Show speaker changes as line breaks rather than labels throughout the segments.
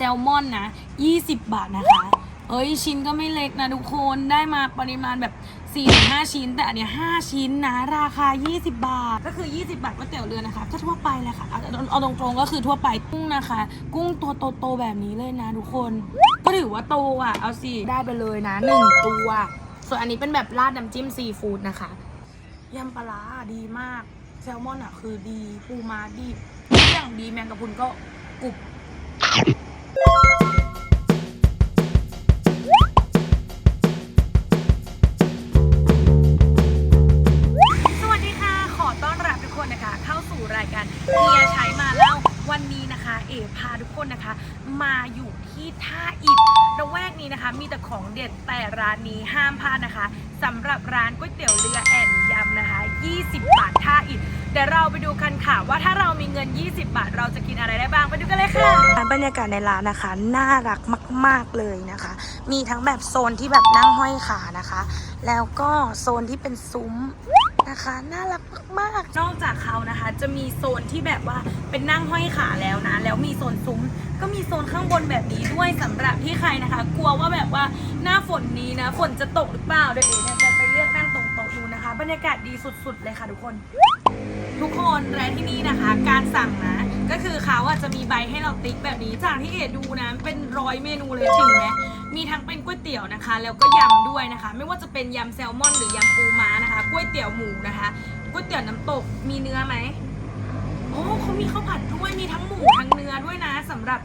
ซลมอนนะ 20 บาทนะคะ เอ้ยชิ้นก็ไม่เล็กนะทุกคนได้มาปริมาณแบบ4-5 ชิ้น แต่อันเนี้ย5ชิ้นนะ ราคา 20 บาท ก็คือ 20 บาทก๋วยเตี๋ยวเรือนะคะก็ทั่วไปแหละค่ะเอาเอาตรงๆก็คือทั่วไปกุ้งนะคะ กุ้งตัวโตๆแบบนี้เลยนะทุกคน ก็ถือว่าโตอะเอาสิได้ไปเลยนะหนึ่งตัว ส่วนอันนี้เป็นแบบราดน้ำจิ้มซีฟู้ดนะคะยำปลาดีมากแซลมอนอะคือดีปูมาดีทุกอย่างดีแมงกะพรุนก็กรุบ สวัสดีค่ะ ขอต้อนรับทุกคนนะคะ เข้าสู่รายการเฮียใช้มาเล่าวันนี้นะคะ เอพาทุกคนนะคะ มาอยู่ที่ท่าอิฐระแวกนี้นะคะ มีแต่ของเด็ดแต่ร้านนี้ห้ามพลาดนะคะสำหรับร้านก๋วยเตี๋ยวเรือแอนยำนะคะ 20 บาทท่าอิฐ เดี๋ยวเราไปดูกันค่ะว่าถ้าเรามีเงิน 20 บาท เราจะกินอะไรได้บ้างไปดูกันเลยค่ะบรรยากาศในร้านนะคะ น่ารักมาก ๆเลยนะคะ มีทั้งแบบโซนที่แบบนั่งห้อยขานะคะ แล้วก็โซนที่เป็นซุ้มนะคะน่ารักมากๆนอกจากเขานะคะ จะมีโซนที่แบบว่าเป็นนั่งห้อยขาแล้วนะ แล้วมีโซนซุ้ม ก็มีโซนข้างบนแบบนี้ด้วยสำหรับที่ใครนะคะ กลัวว่าแบบว่าหน้าฝนนี้นะฝนจะตกหรือเปล่าเดี๋ยวเอ๋เนี่ยจะไปเลือกนั่งตรงโต๊ะดูนะคะ บรรยากาศดีสุดๆเลยค่ะทุกคน ทุกคนและที่นี้นะคะ การสั่งนะก็คือเขาอะจะมีใบให้เราติ๊กแบบนี้ จากที่เอดูนะเป็นร้อยเมนูเลยถึงไหมมีทั้งเป็นก๋วยเตี๋ยวนะคะ แล้วก็ยำด้วยนะคะ ไม่ว่าจะเป็นยำแซลมอนหรือยำปูม้านะคะก๋วยเตี๋ยวหมูนะคะก๋วยเตี๋ยวน้ำตกมีเนื้อไหมโอ้เขามีข้าวผัดด้วยมีทั้งหมูทั้งเนื้อด้วยนะสำหรับ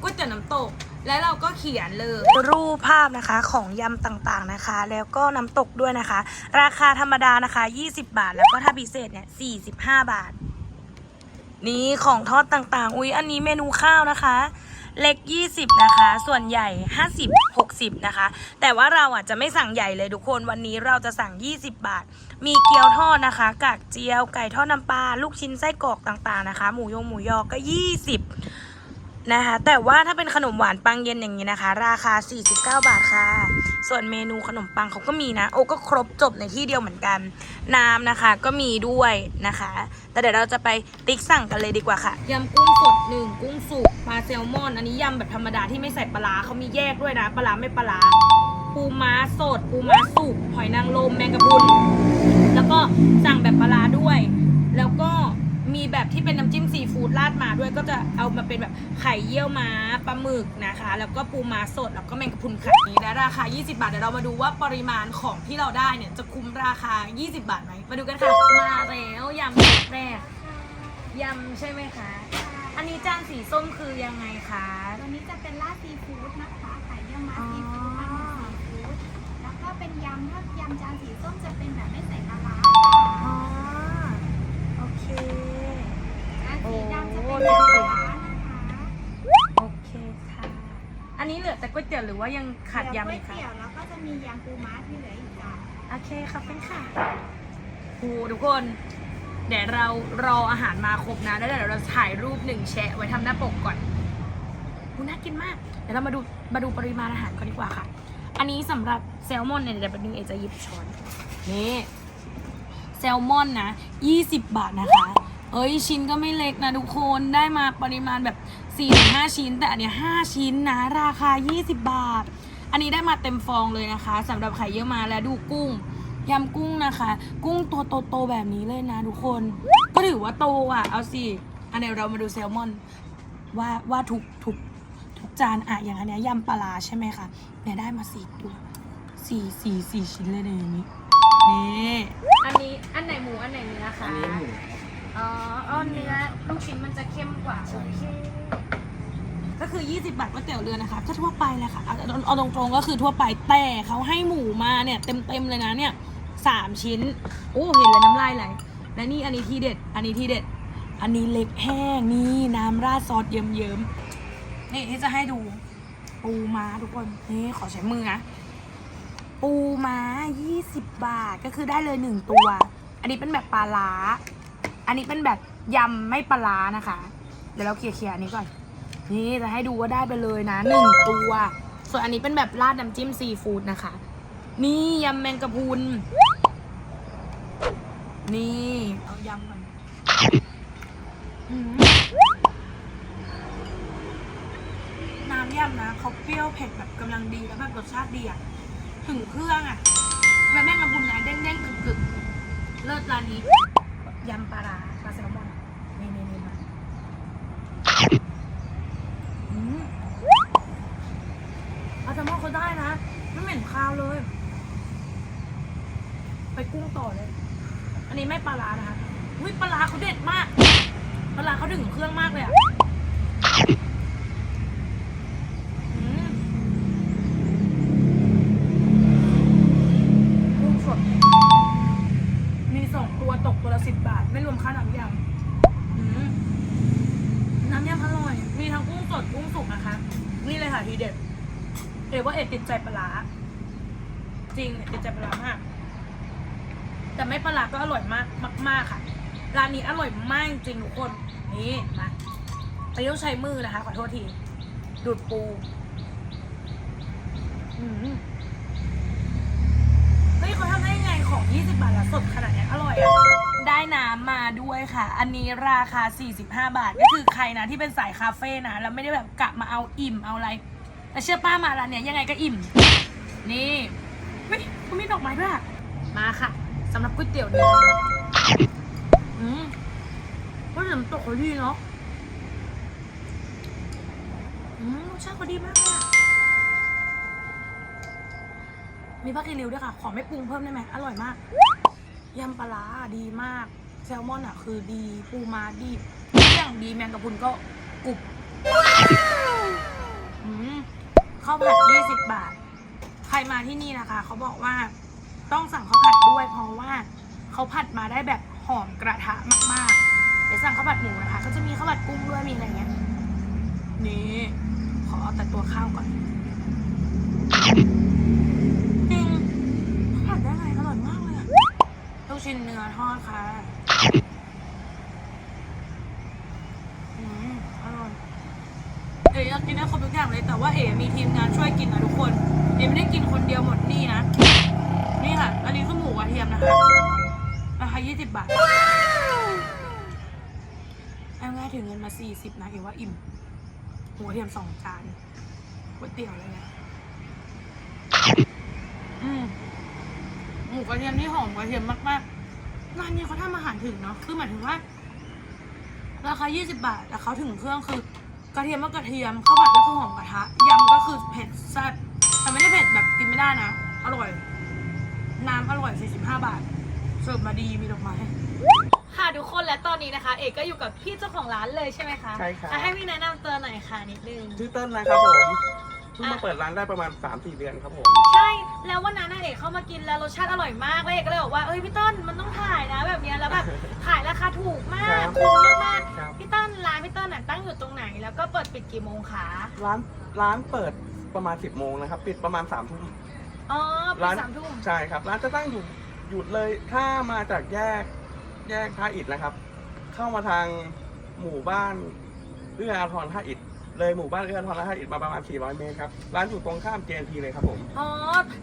ก๋วยเตี๋ยวน้ำตก และเราก็เขียนเลย รูปภาพนะคะของยำต่างๆนะคะ แล้วก็น้ำตกด้วยนะคะ ราคาธรรมดานะคะ 20 บาท แล้วก็ถ้าพิเศษเนี่ย45 บาท นี่ของทอดต่างๆ อุ๊ยอันนี้เมนูข้าวนะคะ เล็ก 20 นะคะ ส่วนใหญ่ 50 60 นะคะ แต่ว่าเราอะจะไม่สั่งใหญ่เลยทุกคนวันนี้เราจะสั่ง 20 บาท มีเกี๊ยวทอดนะคะกากเจียวไก่ทอดน้ำปลาลูกชิ้นไส้กรอกต่างๆนะคะ หมูยงหมูยอก็ 20 นะคะแต่ว่าถ้าเป็นขนมหวานปังเย็นอย่างนี้นะคะ ราคา 49 บาทค่ะ ส่วนเมนูขนมปังเขาก็มีนะ โอ้ก็ครบจบในที่เดียวเหมือนกัน น้ำนะคะก็มีด้วยนะคะ แต่เดี๋ยวเราจะไปติ๊กสั่งกันเลยดีกว่าค่ะยำกุ้งสดหนึ่งกุ้งสุกปลาแซลมอน อันนี้ยำแบบธรรมดาที่ไม่ใส่ปลาเขามีแยกด้วยนะปลาไม่ปลาปูม้าสด ปูม้าสุกหอยนางรมแมงกะพรุนแล้วก็สั่งแบบปลาด้วย แล้วก็ มีแบบที่เป็นน้ำจิ้มซีฟู้ดราดมาด้วยก็จะเอามาเป็นแบบไข่เยี่ยวม้าปลาหมึกนะคะ แล้วก็ปูม้าสดแล้วก็แมงกะพรุนไข่นี้และราคา 20 บาทเดี๋ยวเรามาดูว่าปริมาณของที่เราได้เนี่ยจะคุ้มราคา 20 บาทไหมมาดูกันค่ะมาแล้วยำแบบแรกยำใช่ไหมคะ อันนี้จานสีส้มคือยังไงคะ
ตัวนี้จะเป็นราดซีฟู้ดนะคะไข่เยี่ยวม้าซีฟู้ดอันนี้ซีฟู้ดแล้วก็เป็นยำถ้ายำจานสีส้มจะเป็นแบบไม่ใส่ปลาร้า
เค
จานสีดำจะ
โอ้
เป็นยำปลาร้านะคะ
โอเคค่ะ อันนี้เหลือแต่ก๋วยเตี๋ยวหรือว่ายังขาดยำ
เหลื
อี
อกก๋วย
คะ
เตี๋ยวแล้วก็จะมียำปูม้าที่เหลืออีกจาน
โอเคขอบคุณค่ะโอ้ทุกคน เดี๋ยวเรารออาหารมาครบนะ แล้วเดี๋ยวเราถ่ายรูปหนึ่งแชะไว้ทำหน้าปกก่อนอูน่ากินมาก เดี๋ยวเรามาดูมาดูปริมาณอาหารกันดีกว่าค่ะ อันนี้สำหรับแซลมอนเนี่ยเดี๋ยวแป๊บนึงเอจะหยิบช้อน นี่แซลมอนนะ 20 บาทนะคะ เอ้ยชิ้นก็ไม่เล็กนะทุกคนได้มาปริมาณแบบ4-5ชิ้น แต่อันเนี้ย5ชิ้นนะ ราคา 20 บาท อันนี้ได้มาเต็มฟองเลยนะคะสำหรับไข่เยี่ยวมาและดูกุ้งยำกุ้งนะคะ กุ้งตัวโตๆแบบนี้เลยนะทุกคน ก็ถือว่าโตอะ เอาสิ อันนี้เรามาดูแซลมอน ว่าว่าทุกทุกทุกจานอะอย่างอันเนี้ยยำปลาร้าใช่ไหมคะเนี่ยได้มาสี่ตัวสี่สี่สี่ชิ้นเลยในนี้ นี่อันนี้อันไหนหมูอันไหนเนื้อคะ
อันนี้หมู
อ๋อเอาเนื้อลูกชิ้นมันจะเข้มกว่าโอเคก็คือ 20 บาทก๋วยเตี๋ยวเรือนะคะก็ทั่วไปแหละค่ะเอาเอาเอาตรงๆก็คือทั่วไปแต่เขาให้หมูมาเนี่ยเต็มๆเลยนะเนี่ยสามชิ้นโอ้เห็นแล้วน้ำลายไหลและนี่อันนี้ที่เด็ด อันนี้ที่เด็ด อันนี้เล็กแห้งนี่น้ำราดซอสเยิ้มๆนี่ที่จะให้ดูปูม้าทุกคนนี่ขอใช้มือนะ ปูม้า 20 บาทก็คือได้เลยหนึ่งตัว อันนี้เป็นแบบปลาล้า อันนี้เป็นแบบยำไม่ปลาร้านะคะ เดี๋ยวเราเคลียร์ๆอันนี้ก่อน นี่จะให้ดูว่าได้ไปเลยนะหนึ่งตัว ส่วนอันนี้เป็นแบบราดน้ำจิ้มซีฟู้ดนะคะ นี่ยำแมงกะพรุน นี่เอายำก่อนน้ำยำนะเขาเปรี้ยวเผ็ดแบบกำลังดีแล้วแบบรสชาติดีอะ ถึงเครื่องอะแล้วแม่งละมุนนะเด้งๆกึกๆเลิศร้านนี้ยำปลาร้าปลาแซลมอนนี่นี่นี่มาอืมปลาแซลมอนเขาได้นะไม่เหม็นคาวเลย ไปกุ้งต่อเลย อันนี้ไม่ปลาร้านะคะอุ้ยปลาร้าเขาเด็ดมาก ปลาร้าเขาถึงเครื่องมากเลยอะอืมกุ้งสด มีสองตัวตกตัวละสิบบาท ไม่รวมค่าน้ำยำอืมน้ำยำอร่อย มีทั้ง กุ้งสดกุ้งสุกนะคะ นี่เลยค่ะทีเด็ดเอ๋ว่าเอ๋ติดใจปลาร้าจริงติดใจปลามาก แต่ไม่ปลาร้าก็อร่อยมากมาก ๆ ค่ะ ร้านนี้อร่อยมากจริงทุกคน นี่มาไปต้องใช้มือนะคะ ขอโทษที ดูดปูเฮ้ยเขาทำได้ยังไงของ 20 บาทแล้วสดขนาดนี้อร่อยอะ น้ำมาด้วยค่ะ อันนี้ราคา 45 บาท ก็คือใครนะที่เป็นสายคาเฟ่นะแล้วไม่ได้แบบกะมาเอาอิ่มเอาอะไร แต่เชื่อป้ามาร้านเนี้ยยังไงก็อิ่ม นี่เฮ้ยเขามีดอกไม้ด้วยอะมาค่ะสำหรับก๋วยเตี๋ยวเนื้ออืมก็น้ำตกเขาดีเนาะอืมรสชาติเขาดีมากเลยอะมีผักกีริ้วด้วยค่ะ ขอไม่ปรุงเพิ่มได้ไหมอร่อยมาก ยำปลาร้าดีมาก แซลมอนอะ คือดีปูมาดีทุกอย่างดีแมงกะพรุนก็กรุบอืมข้าวผัด20บาท ใครมาที่นี่นะคะ เขาบอกว่าต้องสั่งข้าวผัดด้วยเพราะว่าเขาผัดมาได้แบบหอมกระทะมากๆ เดี๋ยวสั่งข้าวผัดหมูนะคะ ก็จะมีข้าวผัดกุ้งด้วยมีอะไรเงี้ย นี่ ขอเอาแต่ตัวข้าวก่อน จริงข้าวผัดได้ไงอร่อยมากเลยอะลูก ชิ้นเนื้อทอดค่ะอืมอร่อยเอ๋อยากกินได้ครบทุกอย่างเลย แต่ว่าเอ๋มีทีมงานช่วยกินนะทุกคนเอ๋ไม่ได้กินคนเดียวหมดนี่นะ นี่ค่ะ อันนี้คือหมูกระเทียมนะคะ ราคา20 บาทเอาง่ถึงเงินมา 40 นะเอ๋ว่าอิ่ม หมูกระเทียมสองจานก๋วยเตี๋ยวอะไรเงี้ยอืมหมูกระเทียมนี่หอมกระเทียมมากๆ ร้านนี้เขาทำอาหารถึงเนาะคือหมายถึงว่าราคา 20 บาท แต่เขาถึงเครื่องคือกระเทียมก็กระเทียมข้าวผัดก็คือหอมกระทะยำก็คือเผ็ดแซ่บแต่ไม่ได้เผ็ดแบบกินไม่ได้นะ อร่อย น้ำอร่อย 45 บาท เสิร์ฟมาดีมีดอกไม้ค่ะทุกคนและตอนนี้นะคะ เอกก็อยู่กับพี่เจ้าของร้านเลยใช่ไหมคะ
ใช่ครับ
อะให้พี่แนะนำตัวหน่อยค่ะนิดนึง
ชื่อเติ้ลนะครับผม เพิ่งมาเปิดร้านได้ประมาณ 3-4 เดือนครับผม
ใช่ แล้ววันนั้นน่ะเอกเข้ามากินแล้วรสชาติอร่อยมากแล้วเอกก็เลยบอกว่าเอ้ยพี่ต้นมันต้องถ่ายนะแบบเนี้ยแล้วแบบขายราคาถูกมาก
ครับ
คุ้มมาก
ครับ
ๆพี่ต้นร้านพี่ต้นน่ะตั้งอยู่ตรงไหน แล้วก็เปิดปิดกี่โมงคะ
ร้านร้านเปิดประมาณ 10โมงนะครับ ปิดประมาณ3ทุ่ม
อ๋อปิ
ร้า
ด
น
สามทุ่ม
ใช่ครับ ร้านจะตั้งอยู่หยุดเลยถ้ามาจากแยกแยกท่าอิฐนะครับ เข้ามาทางหมู่บ้านเอื้ออาทรท่าอิฐ เลยหมู่บ้านเอื้ออาทรท่าอิฐมาประมาณ 400 เมตรครับ ร้านอยู่ตรงข้าม JNT เลยครับผม
อ๋อ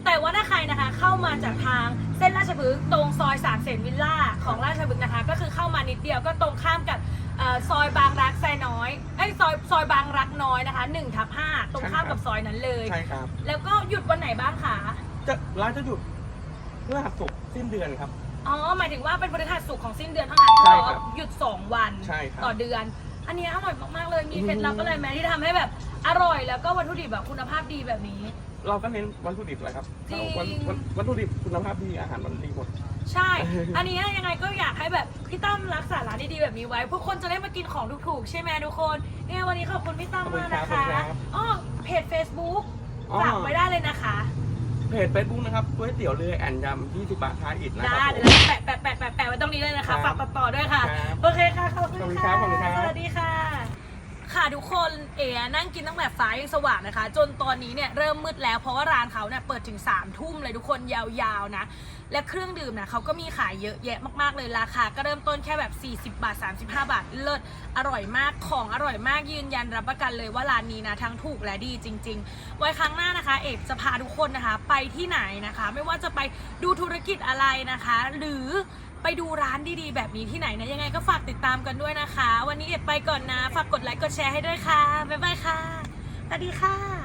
แต่ว่าถ้าใครนะคะเข้ามาจากทางเส้นราชพฤกษ์ตรงซอยสามเสนวิลล่าของราชพฤกษ์นะคะ ก็คือเข้ามานิดเดียวก็ตรงข้ามกับเอ่อซอยบางรักไซน้อยไอ้ยซอยซอยบางรักน้อยนะคะ1ทับ5ตรงข้ามกับซอยนั้นเลย
ใช่ครับ
แล้วก็หยุดวันไหนบ้างคะ
จะร้านจะหยุดเพื่อหักศุกร์สิ้นเดือนครับ
อ๋อ หมายถึงว่าเป็นบริษัทสุขของสิ้นเดือนเท่านั้น
ใช่
เหร
ครั
อบหยุด 2 วัน
ใช่ครับ
ต่อเดือน อันนี้อร่อยมากๆเลย มีเคล็ดลับ
อืม
อะไรไหมที่ทำให้แบบอร่อยแล้วก็วัตถุดิบแบบคุณภาพดีแบบนี้
เราก็เน้นวัตถุดิบแหละครับ
จริง
วัตวัตวัตถุดิบคุณภาพดีอาหารมันดีหมด
ใช่ อันนี้ยังไงก็อยากให้แบบพี่ตั้มรักษาร้านดีๆแบบนี้ไว้พวกคนจะได้มากินของถูกๆ ใช่ไหมทุกคนเนี่ยวันนี้ขอบคุณพี่ตั้มมากนะ
ขอบ
คะ
คุณครับ
อ๋อเพจ Facebook
อ๋อ
ฝากไว้ได้เลยนะคะ
เพจเฟซบุ๊กนะครับก๋วยเตี๋ยวเรือแอนยำ20บาทท้ายอิฐนะค
ได้
รับผ
เดี๋ยว
ม
เราแปะแปะแปะแปะแปะไว้ตรงนี้เลยนะคะ
ครับ
ฝากต่อต่อด้วยค่ะ
ครับ
โอเคค่ะ ขอบคุณ
ขอบคุณค
ค่ะ
รับขอบคุณครับ
สวัสดีค่ะ ค่ะทุกคนเอ๋นั่งกินตั้งแต่ฟ้ายังสว่างนะคะ จนตอนนี้เนี่ยเริ่มมืดแล้วเพราะว่าร้านเขาเนี่ยเปิดถึง3ามทุ่มเลยทุกคนยาวๆนะ และเครื่องดื่มนะเขาก็มีขายเยอะแยะมากๆเลยราคาก็เริ่มต้นแค่แบบ 40 บาท 35 บาท เลิศอร่อยมากของอร่อยมากยืนยันรับประกันเลยว่าร้านนี้นะทั้งถูกและดีจริง ๆ ไว้ครั้งหน้านะคะ เอกจะพาทุกคนนะคะ ไปที่ไหนนะคะ ไม่ว่าจะไปดูธุรกิจอะไรนะคะ หรือ ไปดูร้านดีๆ แบบนี้ที่ไหนนะ ยังไงก็ฝากติดตามกันด้วยนะคะ วันนี้เอกไปก่อนนะ ฝากกดไลค์กดแชร์ให้ด้วยค่ะ บ๊ายบายค่ะสวัสดีค่ะ